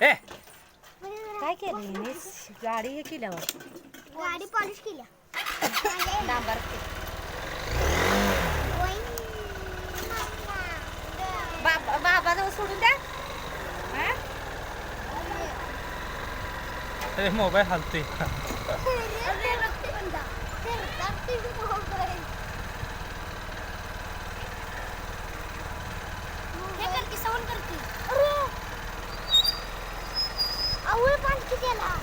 ए. काय केलं हिने? गाडी हे केल्यावर. गाडी पॉलिश केल्या डांबर. बाबा बाबाजवळ सोडून द्या. हा? मोबाईल हलतोय हे कर की सवन कर की आवळ पाणी कितीला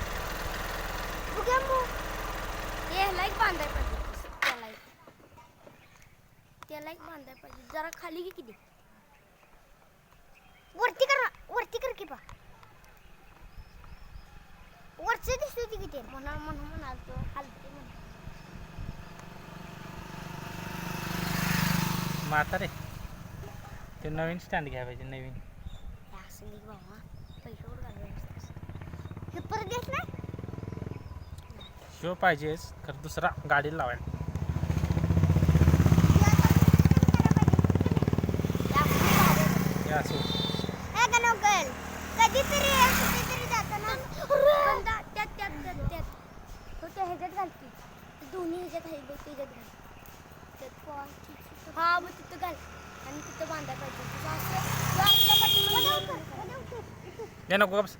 बघा मग लाईक बांधाय पाहिजे. त्याला त्याला एक बांधाय पाहिजे. जरा खाली घे किती वरती कर वरती कर की बा. वरचे दिसते ती. किती म्हणा म्हणून म्हणाल खालती म्हणा. म्हातारे ते नवीन स्टँड घ्यायला पाहिजे नवीन. पैसे हे परत नाही शो पाहिजेच खरं दुसरा गाडीला लावायला हे असं कधीतरी कुठेतरी जाताना पण दा- त्यात त्यात त्यात त्यात. हो त्या ह्याच्यात घालते. दोन्ही ह्याच्यात आहे बघ त्याच्यात घाल. त्यात पॉ- हा मग तिथं घाल. आणि तिथं बांधायला पाहिजे. तुझं असं तू असं पाठीमागं घाल. हे नको गप्स.